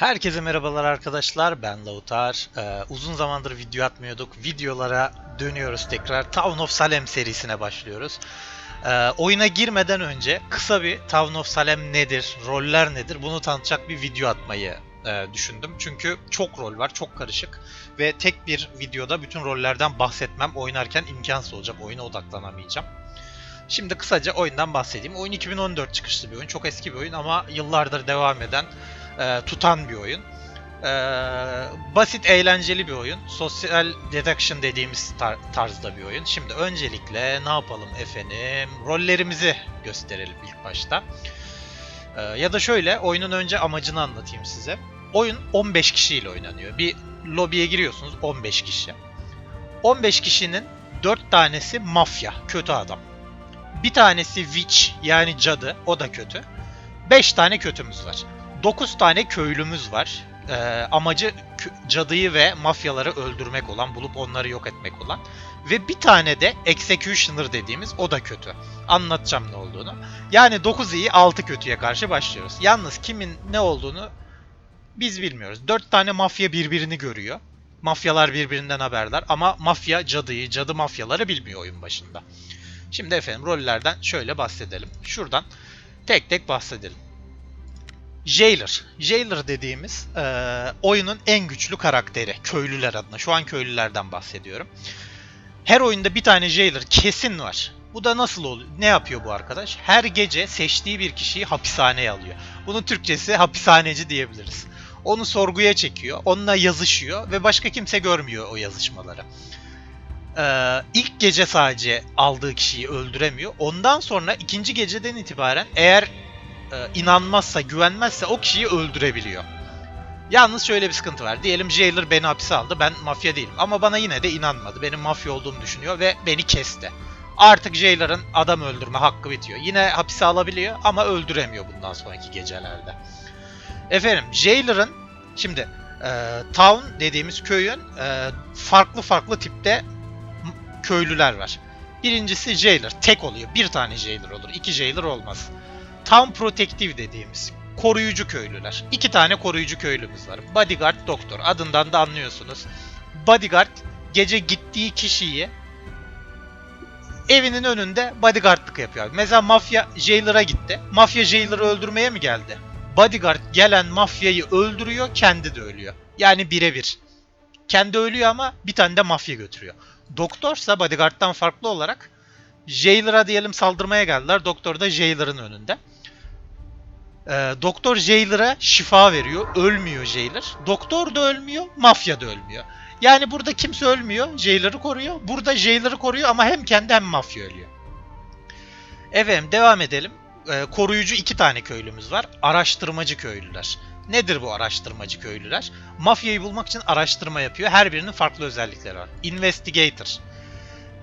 Herkese merhabalar arkadaşlar. Ben Lautar. Ee, uzun zamandır video atmıyorduk. Videolara dönüyoruz tekrar. Town of Salem serisine başlıyoruz. Ee, oyuna girmeden önce kısa bir Town of Salem nedir, roller nedir bunu tanıtacak bir video atmayı e, düşündüm. Çünkü çok rol var, çok karışık ve tek bir videoda bütün rollerden bahsetmem oynarken imkansız olacak. Oyuna odaklanamayacağım. Şimdi kısaca oyundan bahsedeyim. Oyun 2014 çıkışlı bir oyun. Çok eski bir oyun ama yıllardır devam eden e, tutan bir oyun. E, basit, eğlenceli bir oyun. Sosyal deduction dediğimiz tar- tarzda bir oyun. Şimdi öncelikle ne yapalım efendim? Rollerimizi gösterelim ilk başta. E, ya da şöyle, oyunun önce amacını anlatayım size. Oyun 15 kişiyle oynanıyor. Bir lobiye giriyorsunuz 15 kişi. 15 kişinin 4 tanesi mafya, kötü adam. Bir tanesi witch yani cadı, o da kötü. 5 tane kötümüz var. 9 tane köylümüz var. Ee, amacı cadıyı ve mafyaları öldürmek olan, bulup onları yok etmek olan. Ve bir tane de executioner dediğimiz o da kötü. Anlatacağım ne olduğunu. Yani 9 iyi 6 kötüye karşı başlıyoruz. Yalnız kimin ne olduğunu biz bilmiyoruz. 4 tane mafya birbirini görüyor. Mafyalar birbirinden haberdar ama mafya cadıyı, cadı mafyaları bilmiyor oyun başında. Şimdi efendim rollerden şöyle bahsedelim. Şuradan tek tek bahsedelim. Jailer. Jailer dediğimiz eee, oyunun en güçlü karakteri. Köylüler adına. Şu an köylülerden bahsediyorum. Her oyunda bir tane Jailer kesin var. Bu da nasıl oluyor? Ne yapıyor bu arkadaş? Her gece seçtiği bir kişiyi hapishaneye alıyor. Bunun Türkçesi hapishaneci diyebiliriz. Onu sorguya çekiyor, onunla yazışıyor ve başka kimse görmüyor o yazışmaları. Ee, ilk gece sadece aldığı kişiyi öldüremiyor. Ondan sonra ikinci geceden itibaren eğer e, inanmazsa, güvenmezse o kişiyi öldürebiliyor. Yalnız şöyle bir sıkıntı var. Diyelim Jailer beni hapise aldı. Ben mafya değilim. Ama bana yine de inanmadı. Benim mafya olduğumu düşünüyor ve beni kesti. Artık Jailer'ın adam öldürme hakkı bitiyor. Yine hapise alabiliyor ama öldüremiyor bundan sonraki gecelerde. Efendim Jailer'ın şimdi e, Town dediğimiz köyün e, farklı farklı tipte köylüler var. Birincisi Jailer. Tek oluyor. Bir tane Jailer olur. iki Jailer olmaz. Town Protective dediğimiz koruyucu köylüler. İki tane koruyucu köylümüz var. Bodyguard, doktor. Adından da anlıyorsunuz. Bodyguard gece gittiği kişiyi evinin önünde bodyguardlık yapıyor. Mesela mafya jailer'a gitti. Mafya jailer'ı öldürmeye mi geldi? Bodyguard gelen mafyayı öldürüyor, kendi de ölüyor. Yani birebir. Kendi ölüyor ama bir tane de mafya götürüyor. Doktorsa bodyguard'dan farklı olarak jailer'a diyelim saldırmaya geldiler. Doktor da jailer'ın önünde. Ee, doktor Jailer'a şifa veriyor. Ölmüyor Jailer. Doktor da ölmüyor, mafya da ölmüyor. Yani burada kimse ölmüyor. Jailer'ı koruyor. Burada Jailer'ı koruyor ama hem kendi hem mafya ölüyor. Efendim devam edelim. Ee, koruyucu iki tane köylümüz var. Araştırmacı köylüler. Nedir bu araştırmacı köylüler? Mafyayı bulmak için araştırma yapıyor. Her birinin farklı özellikleri var. Investigator.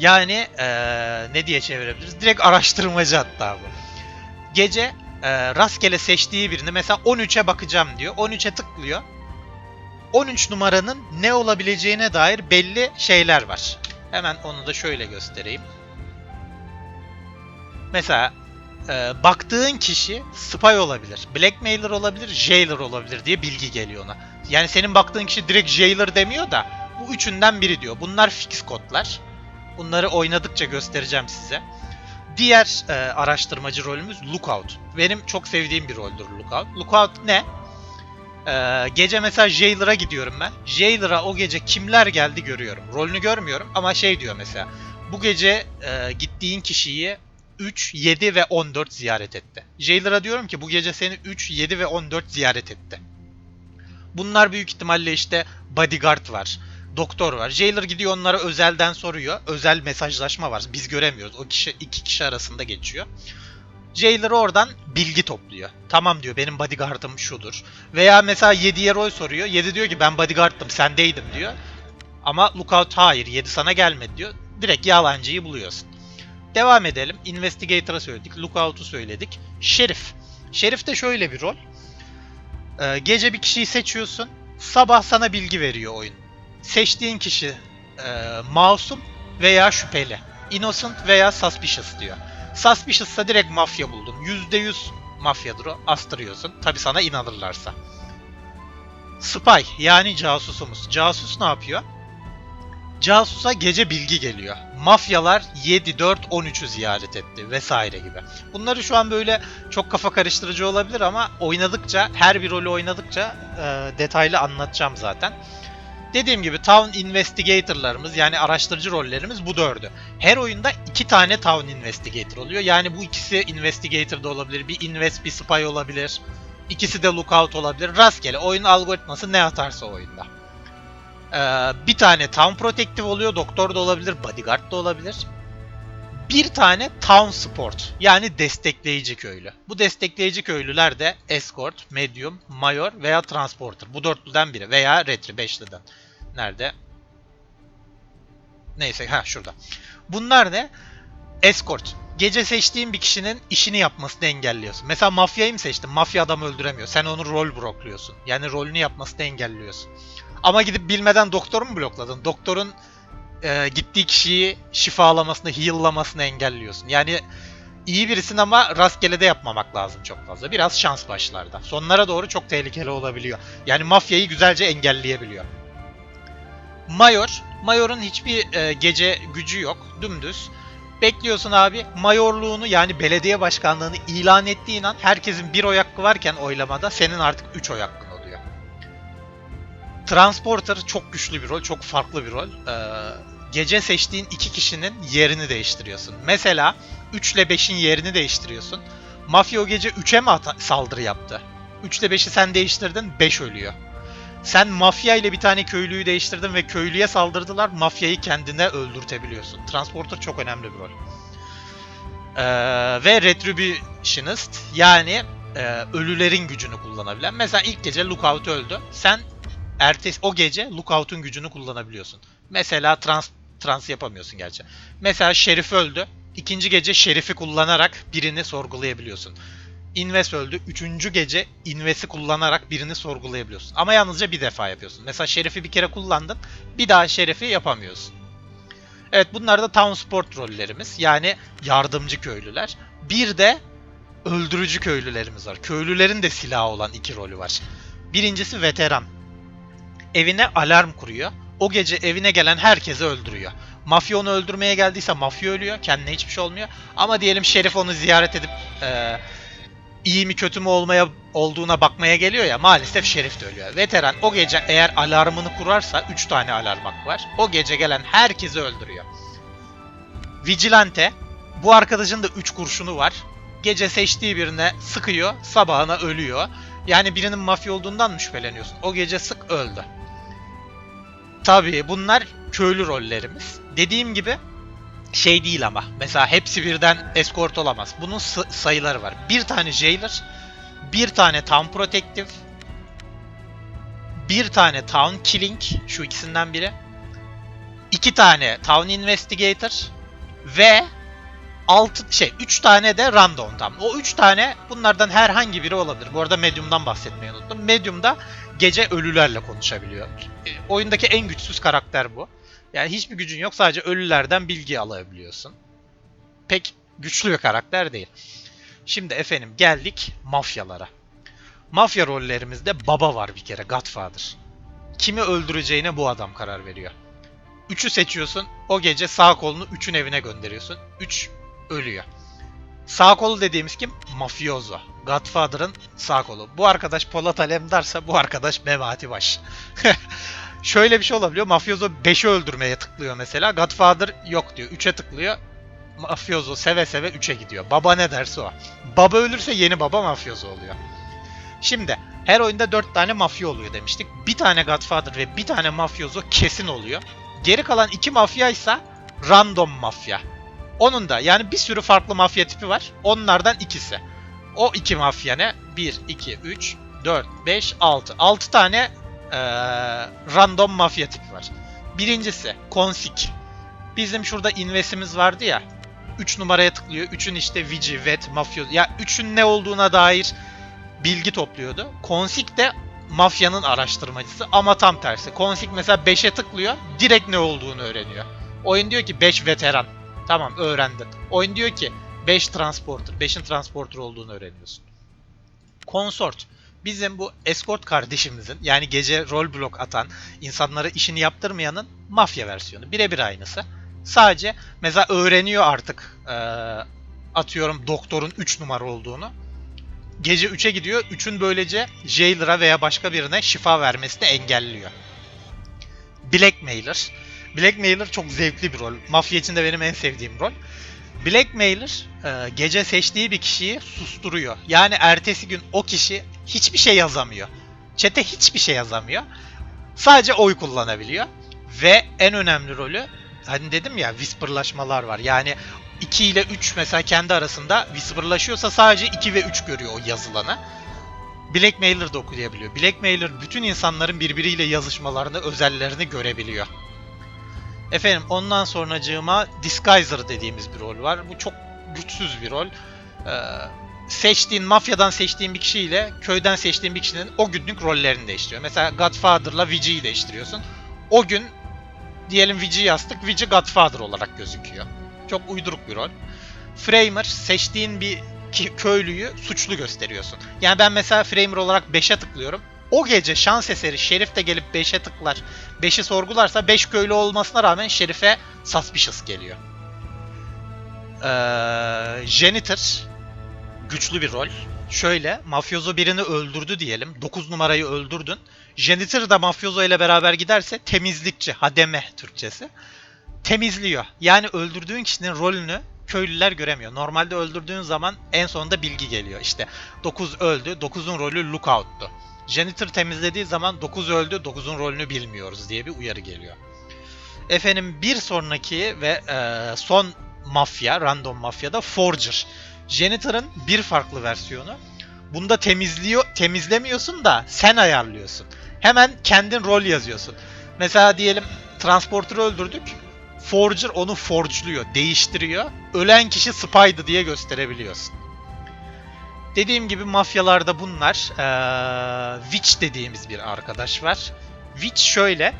Yani ee, ne diye çevirebiliriz? Direkt araştırmacı hatta bu. Gece e, rastgele seçtiği birini mesela 13'e bakacağım diyor. 13'e tıklıyor. 13 numaranın ne olabileceğine dair belli şeyler var. Hemen onu da şöyle göstereyim. Mesela e, baktığın kişi spy olabilir, blackmailer olabilir, jailer olabilir diye bilgi geliyor ona. Yani senin baktığın kişi direkt jailer demiyor da bu üçünden biri diyor. Bunlar fix kodlar. Bunları oynadıkça göstereceğim size. Diğer e, araştırmacı rolümüz Lookout. Benim çok sevdiğim bir roldür Lookout. Lookout ne? E, gece mesela Jailer'a gidiyorum ben. Jailer'a o gece kimler geldi görüyorum. Rolünü görmüyorum ama şey diyor mesela. Bu gece e, gittiğin kişiyi 3, 7 ve 14 ziyaret etti. Jailer'a diyorum ki bu gece seni 3, 7 ve 14 ziyaret etti. Bunlar büyük ihtimalle işte bodyguard var. Doktor var. Jailer gidiyor onlara özelden soruyor. Özel mesajlaşma var. Biz göremiyoruz. O kişi iki kişi arasında geçiyor. Jailer oradan bilgi topluyor. Tamam diyor benim bodyguardım şudur. Veya mesela 7'ye rol soruyor. 7 diyor ki ben bodyguardım sendeydim diyor. Ama Lookout hayır 7 sana gelmedi diyor. Direkt yalancıyı buluyorsun. Devam edelim. Investigator'a söyledik. Lookout'u söyledik. Şerif. Şerif de şöyle bir rol. Ee, gece bir kişiyi seçiyorsun. Sabah sana bilgi veriyor oyun. Seçtiğin kişi e, masum veya şüpheli. Innocent veya suspicious diyor. Suspicious'sa direkt mafya buldun. %100 mafyadır o. Astırıyorsun. Tabi sana inanırlarsa. Spy yani casusumuz. Casus ne yapıyor? Casusa gece bilgi geliyor. Mafyalar 7, 4, 13'ü ziyaret etti vesaire gibi. Bunları şu an böyle çok kafa karıştırıcı olabilir ama oynadıkça, her bir rolü oynadıkça e, detaylı anlatacağım zaten. Dediğim gibi Town Investigator'larımız yani araştırıcı rollerimiz bu dördü. Her oyunda iki tane Town Investigator oluyor. Yani bu ikisi Investigator da olabilir, bir Invest bir Spy olabilir. İkisi de Lookout olabilir. Rastgele oyun algoritması ne atarsa oyunda. Ee, bir tane Town Protective oluyor, Doktor da olabilir, Bodyguard da olabilir. Bir tane Town Support yani destekleyici köylü. Bu destekleyici köylüler de Escort, Medium, Mayor veya Transporter. Bu dörtlüden biri veya Retri beşliden. Nerede? Neyse ha şurada. Bunlar ne? Escort. Gece seçtiğin bir kişinin işini yapmasını engelliyorsun. Mesela mafyayı mı seçtin? Mafya adamı öldüremiyor. Sen onu rol blokluyorsun. Yani rolünü yapmasını engelliyorsun. Ama gidip bilmeden doktoru mu blokladın? Doktorun e, gittiği kişiyi şifalamasını, heal'lamasını engelliyorsun. Yani iyi birisin ama rastgele de yapmamak lazım çok fazla. Biraz şans başlarda. Sonlara doğru çok tehlikeli olabiliyor. Yani mafyayı güzelce engelleyebiliyor. Mayor, Mayor'un hiçbir e, gece gücü yok. Dümdüz. Bekliyorsun abi. Mayorluğunu yani belediye başkanlığını ilan ettiğin an herkesin bir oy hakkı varken oylamada senin artık 3 oy hakkın oluyor. Transporter çok güçlü bir rol, çok farklı bir rol. Ee, gece seçtiğin iki kişinin yerini değiştiriyorsun. Mesela 3 ile 5'in yerini değiştiriyorsun. Mafya o gece 3'e mi saldırı yaptı? 3 ile 5'i sen değiştirdin, 5 ölüyor. Sen mafya ile bir tane köylüyü değiştirdin ve köylüye saldırdılar. Mafyayı kendine öldürtebiliyorsun. Transporter çok önemli bir rol. Ee, ve Retributionist yani e, ölülerin gücünü kullanabilen. Mesela ilk gece Lookout öldü. Sen ertesi o gece Lookout'un gücünü kullanabiliyorsun. Mesela trans trans yapamıyorsun gerçi. Mesela Şerif öldü. İkinci gece Şerif'i kullanarak birini sorgulayabiliyorsun. Inves öldü. Üçüncü gece Inves'i kullanarak birini sorgulayabiliyorsun. Ama yalnızca bir defa yapıyorsun. Mesela Şerif'i bir kere kullandın. Bir daha Şerif'i yapamıyorsun. Evet bunlar da Town Sport rollerimiz. Yani yardımcı köylüler. Bir de öldürücü köylülerimiz var. Köylülerin de silahı olan iki rolü var. Birincisi veteran. Evine alarm kuruyor. O gece evine gelen herkesi öldürüyor. Mafya onu öldürmeye geldiyse mafya ölüyor. Kendine hiçbir şey olmuyor. Ama diyelim şerif onu ziyaret edip e, iyi mi kötü mü olmaya olduğuna bakmaya geliyor ya maalesef şerif de ölüyor. Veteran o gece eğer alarmını kurarsa 3 tane alarm hakkı var. O gece gelen herkesi öldürüyor. Vigilante bu arkadaşın da 3 kurşunu var. Gece seçtiği birine sıkıyor, sabahına ölüyor. Yani birinin mafya olduğundan mı şüpheleniyorsun? O gece sık öldü. Tabii bunlar köylü rollerimiz. Dediğim gibi şey değil ama. Mesela hepsi birden escort olamaz. Bunun sayıları var. Bir tane jailer, bir tane town protective, bir tane town killing, şu ikisinden biri, iki tane town investigator ve 6 şey 3 tane de random tam. O 3 tane bunlardan herhangi biri olabilir. Bu arada Medium'dan bahsetmeyi unuttum. Medium'da gece ölülerle konuşabiliyor. E, oyundaki en güçsüz karakter bu. Yani hiçbir gücün yok sadece ölülerden bilgi alabiliyorsun. Pek güçlü bir karakter değil. Şimdi efendim geldik mafyalara. Mafya rollerimizde baba var bir kere Godfather. Kimi öldüreceğine bu adam karar veriyor. Üçü seçiyorsun. O gece sağ kolunu üçün evine gönderiyorsun. Üç ölüyor. Sağ kolu dediğimiz kim? Mafioso. Godfather'ın sağ kolu. Bu arkadaş Polat Alemdar'sa bu arkadaş Memati Baş. Şöyle bir şey olabiliyor. Mafioso 5'i öldürmeye tıklıyor mesela. Godfather yok diyor. 3'e tıklıyor. Mafioso seve seve 3'e gidiyor. Baba ne derse o. Baba ölürse yeni baba mafyoso oluyor. Şimdi her oyunda 4 tane mafya oluyor demiştik. Bir tane Godfather ve bir tane mafyoso kesin oluyor. Geri kalan iki mafya ise random mafya. Onun da yani bir sürü farklı mafya tipi var. Onlardan ikisi. O iki mafya ne? 1, 2, 3, 4, 5, 6. 6 tane eee, random mafya tipi var. Birincisi Konsik. Bizim şurada investimiz vardı ya. 3 numaraya tıklıyor. 3'ün işte Vici, Vet, Mafya. Ya 3'ün ne olduğuna dair bilgi topluyordu. Konsik de mafyanın araştırmacısı ama tam tersi. Konsik mesela 5'e tıklıyor. Direkt ne olduğunu öğreniyor. Oyun diyor ki 5 veteran. Tamam öğrendin. Oyun diyor ki 5 transporter. 5'in transporter olduğunu öğreniyorsun. Consort. bizim bu escort kardeşimizin yani gece rol blok atan, insanlara işini yaptırmayanın mafya versiyonu. Birebir aynısı. Sadece mesela öğreniyor artık eee, atıyorum doktorun 3 numara olduğunu. Gece 3'e gidiyor. 3'ün böylece Jailer'a veya başka birine şifa vermesini engelliyor. Blackmailer. Blackmailer çok zevkli bir rol. Mafya içinde benim en sevdiğim rol. Blackmailer e, gece seçtiği bir kişiyi susturuyor. Yani ertesi gün o kişi hiçbir şey yazamıyor. Çete hiçbir şey yazamıyor. Sadece oy kullanabiliyor. Ve en önemli rolü hani dedim ya whisperlaşmalar var. Yani 2 ile 3 mesela kendi arasında whisperlaşıyorsa sadece 2 ve 3 görüyor o yazılanı. Blackmailer da okuyabiliyor. Blackmailer bütün insanların birbiriyle yazışmalarını, özellerini görebiliyor. Efendim ondan sonracığıma Disguiser dediğimiz bir rol var. Bu çok güçsüz bir rol. Ee, seçtiğin, mafyadan seçtiğin bir kişiyle köyden seçtiğin bir kişinin o günlük rollerini değiştiriyor. Mesela Godfather'la Vigi'yi değiştiriyorsun. O gün diyelim Vici yazdık, Vici Godfather olarak gözüküyor. Çok uyduruk bir rol. Framer seçtiğin bir köylüyü suçlu gösteriyorsun. Yani ben mesela Framer olarak 5'e tıklıyorum. O gece şans eseri Şerif de gelip 5'e tıklar. 5'i sorgularsa 5 köylü olmasına rağmen Şerif'e suspicious geliyor. Ee, janitor güçlü bir rol. Şöyle, mafyozo birini öldürdü diyelim. 9 numarayı öldürdün. Janitor da mafyozo ile beraber giderse temizlikçi, hademe Türkçesi. Temizliyor. Yani öldürdüğün kişinin rolünü köylüler göremiyor. Normalde öldürdüğün zaman en sonunda bilgi geliyor. İşte 9 öldü, 9'un rolü lookout'tu. Janitor temizlediği zaman 9 öldü, 9'un rolünü bilmiyoruz diye bir uyarı geliyor. Efendim bir sonraki ve e, son mafya, random mafyada Forger. Janitor'ın bir farklı versiyonu. Bunda temizliyor, temizlemiyorsun da sen ayarlıyorsun. Hemen kendin rol yazıyorsun. Mesela diyelim transporter'ı öldürdük. Forger onu forge'luyor, değiştiriyor. Ölen kişi spy'dı diye gösterebiliyorsun. Dediğim gibi mafyalarda bunlar. Ee, Witch dediğimiz bir arkadaş var. Witch şöyle.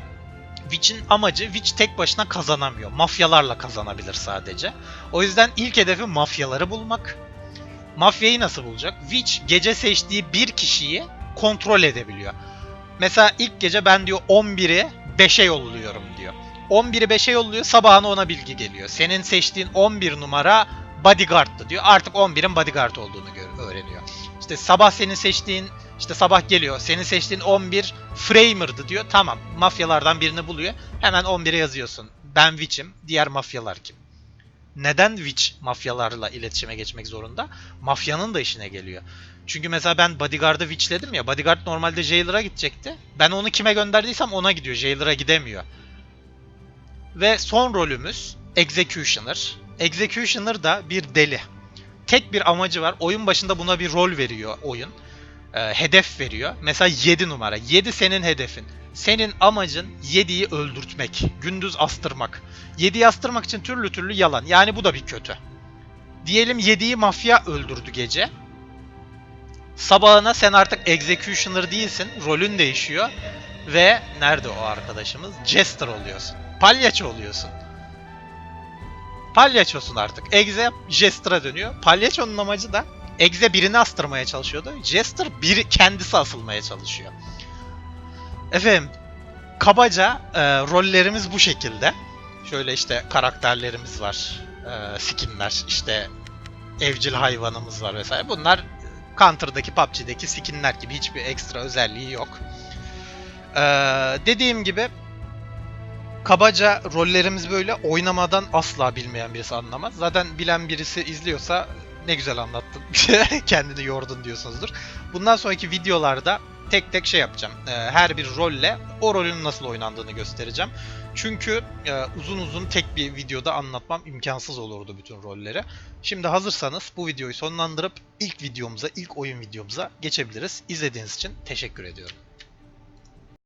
Witch'in amacı Witch tek başına kazanamıyor. Mafyalarla kazanabilir sadece. O yüzden ilk hedefi mafyaları bulmak. Mafyayı nasıl bulacak? Witch gece seçtiği bir kişiyi kontrol edebiliyor. Mesela ilk gece ben diyor 11'i 5'e yolluyorum diyor. 11'i 5'e yolluyor sabahına ona bilgi geliyor. Senin seçtiğin 11 numara bodyguard'tı diyor. Artık 11'in bodyguard olduğunu gör- öğreniyor. İşte sabah senin seçtiğin işte sabah geliyor. Senin seçtiğin 11 Framer'dı diyor. Tamam. Mafyalardan birini buluyor. Hemen 11'e yazıyorsun. Ben Witch'im. Diğer mafyalar kim? Neden Witch mafyalarla iletişime geçmek zorunda? Mafyanın da işine geliyor. Çünkü mesela ben Bodyguard'ı Witch'ledim ya. Bodyguard normalde Jailer'a gidecekti. Ben onu kime gönderdiysem ona gidiyor. Jailer'a gidemiyor. Ve son rolümüz Executioner. Executioner da bir deli. Tek bir amacı var. Oyun başında buna bir rol veriyor oyun. Ee, hedef veriyor. Mesela 7 numara. 7 senin hedefin. Senin amacın 7'yi öldürtmek. Gündüz astırmak. 7'yi astırmak için türlü türlü yalan. Yani bu da bir kötü. Diyelim 7'yi mafya öldürdü gece. Sabahına sen artık executioner değilsin. Rolün değişiyor. Ve nerede o arkadaşımız? Jester oluyorsun. Palyaço oluyorsun. Palyaçosun artık. Exe Jester'a dönüyor. Palyaçonun amacı da Exe birini astırmaya çalışıyordu. Jester bir kendisi asılmaya çalışıyor. Efendim kabaca e, rollerimiz bu şekilde. Şöyle işte karakterlerimiz var. E, skinler işte evcil hayvanımız var vesaire. Bunlar Counter'daki PUBG'deki skinler gibi hiçbir ekstra özelliği yok. E, dediğim gibi kabaca rollerimiz böyle oynamadan asla bilmeyen birisi anlamaz. Zaten bilen birisi izliyorsa ne güzel anlattın. Kendini yordun diyorsunuzdur. Bundan sonraki videolarda tek tek şey yapacağım. Ee, her bir rolle o rolün nasıl oynandığını göstereceğim. Çünkü e, uzun uzun tek bir videoda anlatmam imkansız olurdu bütün rolleri. Şimdi hazırsanız bu videoyu sonlandırıp ilk videomuza, ilk oyun videomuza geçebiliriz. İzlediğiniz için teşekkür ediyorum.